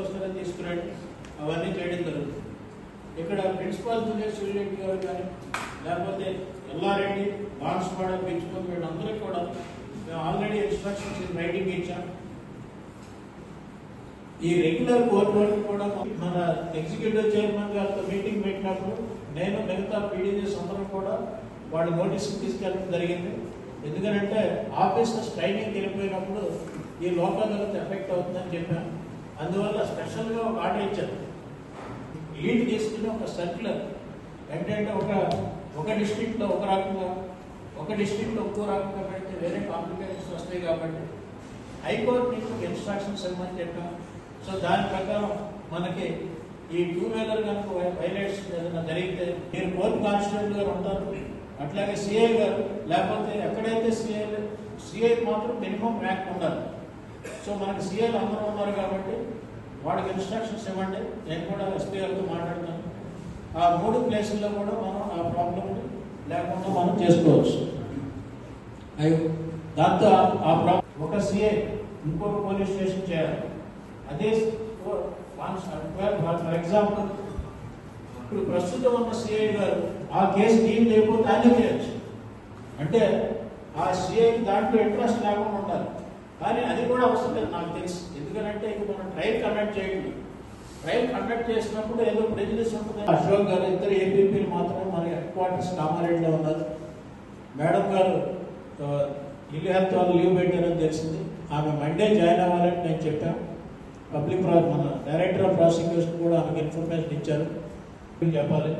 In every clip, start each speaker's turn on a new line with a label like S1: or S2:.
S1: తీసుకొస్తారో తీసుకురండి. అవన్నీ చేయడం జరుగుతుంది. ఇక్కడ ప్రిన్సిపాల్ జూనియర్ సూర్యరెడ్డి గారు కానీ లేకపోతే ఎల్లారెడ్డి బాన్స్వాడ పెంచుకొని వీళ్ళందరికీ కూడా మేము ఆల్రెడీ ఇన్స్ట్రక్షన్స్ రైటింగ్ ఇచ్చాం. ఈ రెగ్యులర్ కోర్టు కూడా మన ఎగ్జిక్యూటివ్ చైర్మన్ గారితో మీటింగ్ పెట్టినప్పుడు నేను మిగతా పీడీజీస్ అందరూ కూడా వాళ్ళ నోటీస్ తీసుకెళ్ళడం జరిగింది. ఎందుకంటే ఆఫీసర్స్ ట్రైనింగ్ వెళ్ళిపోయినప్పుడు ఈ లోకల్ ఎఫెక్ట్ అవుతుందని చెప్పాను. అందువల్ల స్పెషల్గా ఒక ఆర్డర్ ఇచ్చారు. లీడ్ తీసుకుని ఒక సర్క్యులర్ ఏంటంటే ఒక ఒక డిస్టిక్లో ఒక రకంగా ఒక డిస్ట్రిక్ట్లో ఒక్కో రకంగా పెడితే వేరే కాంప్లికేషన్స్ వస్తాయి కాబట్టి హైకోర్టు నీకు ఇన్స్ట్రక్షన్స్ ఇవ్వమని చెప్పాం. సో దాని ప్రకారం మనకి ఈ టూ వీలర్ కనుక వైలేషన్ ఏదైనా జరిగితే మీరు కోర్టు కానిస్టేబుల్ గారు ఉంటారు. అట్లాగే సిఐ గారు లేకపోతే ఎక్కడైతే సిఐ సిఐ మాత్రం మినిమం ర్యాంక్ ఉండాలి. సో మనకి సీఎల్ అందరూ ఉన్నారు కాబట్టి వాడికి ఇన్స్ట్రక్షన్స్ ఇవ్వండి. నేను కూడా ఎస్పీ మాట్లాడతాను. ఆ మూడు ప్లేసుల్లో కూడా మనం ఆ ప్రాబ్లం లేకుండా మనం చేసుకోవచ్చు. అయ్యో దాంతో ఆ- ప్రాబ్లం ఒక సీఏ ఇంకొక పోలీస్ స్టేషన్ చేయాలి. అదే ఫర్ ఎగ్జాంపుల్ ఇప్పుడు ప్రస్తుతం ఉన్న సిఐ గారు ఆ కేసు డీల్ లేకపోతే ఆయన చేయొచ్చు. అంటే ఆ సిఐ దాంట్లో ఇంట్రెస్ట్ లేకుండా ఉండాలి. కానీ అది కూడా అవసరం లేదు నాకు తెలుసు. ఎందుకంటే ఇక మనం ట్రైల్ కండక్ట్ చేయండి. ట్రైల్ కండక్ట్ చేసినప్పుడు ఏదో ప్రెజిడెన్స్ ఉంటుంది. అశోక్ గారు ఇద్దరు ఏపీపీలు మాత్రమే మన హెడ్ క్వార్టర్స్ కామారెడ్డిలో ఉన్నారు. మేడం గారు ఇల్లు హెల్త్ వాళ్ళు లీవ్ పెట్టారని తెలిసింది. ఆమె మండే జాయిన్ అవ్వాలని నేను చెప్పాను. పబ్లిక్ ప్రా మన డైరెక్టర్ ఆఫ్ ప్రాసిక్యూషన్ కూడా ఆమెకు ఇన్ఫర్మేషన్ ఇచ్చారు. చెప్పాలి?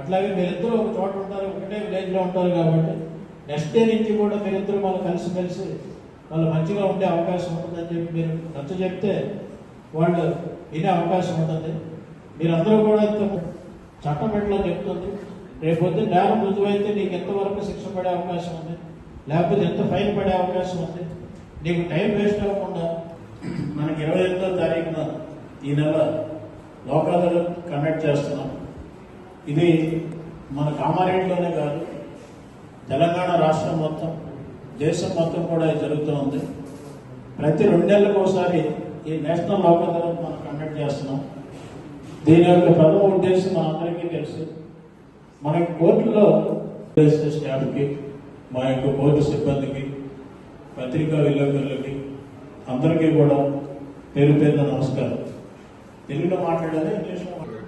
S1: అట్లాగే మీరిద్దరూ ఒక చోట ఉంటారు ఒకటే విలేజ్లో ఉంటారు కాబట్టి నెక్స్ట్ డే నుంచి కూడా మీరిద్దరూ వాళ్ళు కలిసి కలిసి వాళ్ళు మంచిగా ఉండే అవకాశం ఉంటుందని చెప్పి మీరు నచ్చ చెప్తే వాళ్ళు వినే అవకాశం ఉంటుంది. మీరందరూ కూడా చట్టం ఎట్లా చెప్తుంది. రేపొద్దు నేరం రుజువైతే నీకు ఎంతవరకు శిక్ష పడే అవకాశం ఉంది? లేకపోతే ఎంత ఫైన్ పడే అవకాశం ఉంది? నీకు టైం వేస్ట్ అవ్వకుండా మనకి ఇరవై ఎనిమిదో తారీఖున ఈ నెల లోకాలు కండక్ట్ చేస్తున్నాం. ఇది మన కామారెడ్డిలోనే కాదు తెలంగాణ రాష్ట్రం మొత్తం. దేశం మొత్తం కూడా ఇది జరుగుతూ ఉంది ప్రతి రెండేళ్ళకు ఒకసారి ఈ నేషనల్ లోక్ అదాలత్ మనం కండక్ట్ చేస్తున్నాం దీని యొక్క ప్రథమ ఉద్దేశం మనందరికీ తెలుసు మన కోర్టులో చేసే స్టాఫ్కి మా యొక్క కోర్టు సిబ్బందికి పత్రికా విలేకరులకి అందరికీ కూడా పేరు పేరున నమస్కారం తెలుగులో మాట్లాడాలి ఇంగ్లీష్లో మాట్లాడాలి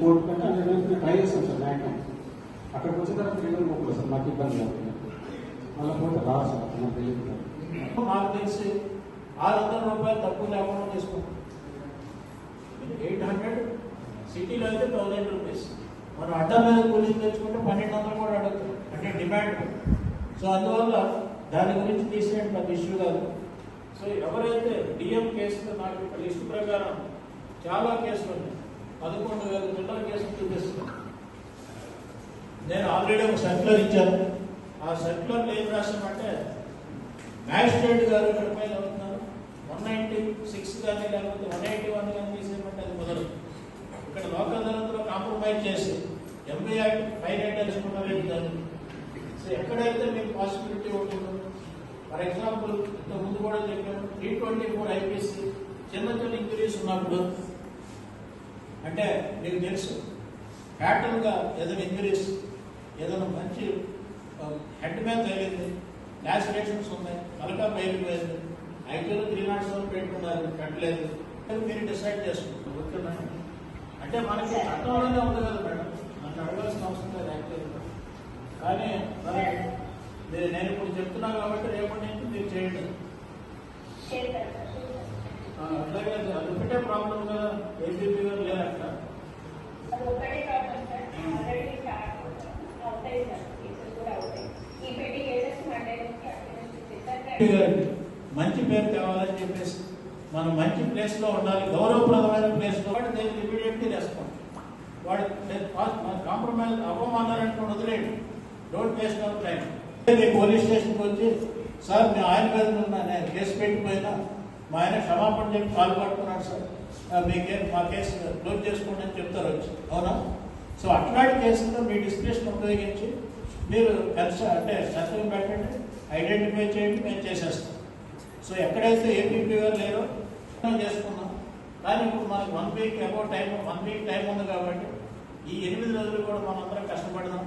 S2: కోర్టు కంటే నేను ట్రై చేస్తాను సార్ మ్యాక్సిమం అక్కడికి వచ్చిన తర్వాత త్రీ ముగ్గురు సార్ నాకు ఇబ్బంది అవుతుంది మళ్ళీ పోతే రాదు సార్ నాకు తెలియదు సార్
S1: నాకు తెలిసి ఆరు వందల రూపాయలు తక్కువ లేకుండా తీసుకుంటాం ఎయిట్ హండ్రెడ్ సిటీలో అయితే థౌసండ్ రూపీస్ మనం అడ్డం మీద కూలింగ్ తెచ్చుకుంటే పన్నెండు వందలు కూడా అడుగుతాం అంటే డిమాండ్. సో అందువల్ల దాని గురించి తీసేయండి నాకు ఇష్యూ కాదు. సో ఎవరైతే డిఎం కేసులో నాకు ఇక్కడ లిస్టు ప్రకారం చాలా కేసులు ఉన్నాయి పదకొండు వేల చిల్లర కేసులు చూపిస్తున్నాను నేను ఆల్రెడీ ఒక సర్క్యులర్ ఇచ్చాను. ఆ సర్క్యులర్లో ఏం రాసామంటే మ్యాజిస్ట్రేట్ గారు ఇక్కడ పైన అవుతున్నారు. వన్ నైంటీ సిక్స్ కానీ లేకపోతే వన్ ఎయిటీ వన్ కానీ తీసేయమంటే అది మొదలు. ఇక్కడ లోకల్ అదాలత్లో కాంప్రమైజ్ చేసి ఎంబీ యాక్ట్ ఫైన్ ఎయిట్ తెలుసుకున్నారే దాన్ని ఎక్కడైతే మీకు పాసిబిలిటీ ఉంటుందో ఫర్ ఎగ్జాంపుల్ ఇంత ముందు కూడా చెప్పాను త్రీ ట్వంటీ ఫోర్ ఐపీసీ చిన్న చిన్న ఇంక్రీస్ ఉన్నప్పుడు అంటే మీకు తెలుసు ప్యాటర్న్గా ఏదైనా ఇంక్రీస్ ఏదైనా మంచి um, హెడ్ మీద తగిలింది లాసిరేషన్స్ ఉన్నాయి తలకా బయలుపోయింది ఐటీలో త్రీ నాట్ సెవెన్ పెట్టుకున్నారు కట్టలేదు మీరు డిసైడ్ చేసుకుంటారు ఓకేనా? అంటే మనకి చట్టంలోనే ఉంది కదా మేడం మనకు అడగాల్సిన అవసరం లేదు యాక్చువల్గా కానీ నేను ఇప్పుడు చెప్తున్నా కాబట్టి రేపటి నుంచి మీరు చేయండి. అట్లాగే అది అది ఒకటే ప్రాబ్లం కదా. ఏబీపీ గారు లేదు అక్కడ. ఎంపీ గారికి మంచి పేరు తేవాలని చెప్పేసి మనం మంచి ప్లేస్లో ఉండాలి. గౌరవప్రదమైన ప్లేస్లో నేను ఇమీడియట్లీ రెస్పాండ్ వాడు కాంప్రమైజ్ అవ్వమన్నారనుకోండి వదిలేయండి. డోంట్ వేస్ట్ అవర్ టైం మీ పోలీస్ స్టేషన్కి వచ్చి సార్ మీ ఆయన మీద ఉన్న నేను కేసు పెట్టిపోయినా మా ఆయన క్షమాపణ చెప్పి కాలు పట్టుకున్నాడు సార్. మీకే మా కేసు క్లోజ్ చేసుకోండి అని చెప్తారు వచ్చి. అవునా? సో అట్లాంటి కేసుల్లో మీ డిస్క్రిప్షన్ ఉపయోగించి మీరు కలిసి అంటే సంతకం పెట్టండి ఐడెంటిఫై చేయండి మేము చేసేస్తాం. సో ఎక్కడైతే ఏపీపీ లేరో మనం చేసుకున్నాం కానీ ఇప్పుడు మనకి one week about time one week time ఉంది కాబట్టి ఈ ఎనిమిది రోజులు కూడా మనం అందరం కష్టపడదాం.